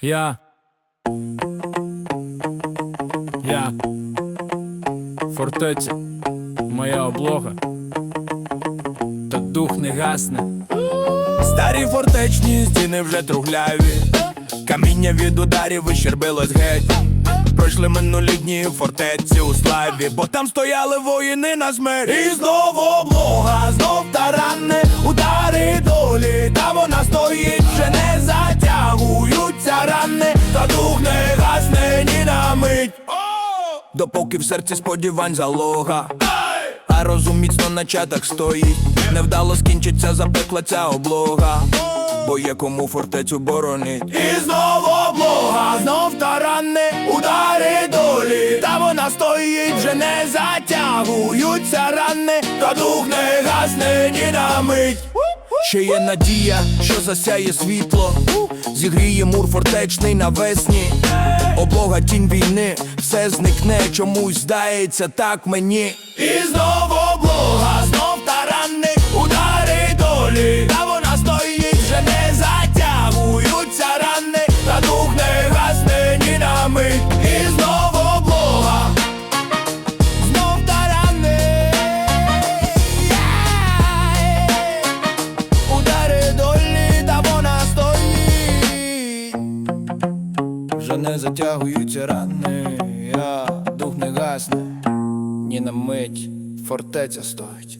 Я. Я. Фортеця. Моя облога. Та дух не гасне. Старі фортечні стіни вже тругляві, каміння від ударів вищербилось геть. Пройшли минулі дні в фортеці у славі, бо там стояли воїни на смерть. І знову облога, знов тарани, удари долі, та вона стоїть, Допоки в серці сподівань залога. А розум міцно на чатах стоїть. Невдало скінчиться, запекла ця облога. Бо є кому фортецю боронить. І знову облога, знов тарани, удари долі. Та вона стоїть, вже не затягуються рани, та дух не гасне ні на мить. Ще є надія, що засяє світло, зігріє мур фортечний навесні. Облога тінь війни, все зникне, чомусь здається так мені. Вже не затягуються рани, я дух не гасне, ні на мить фортеця стоїть.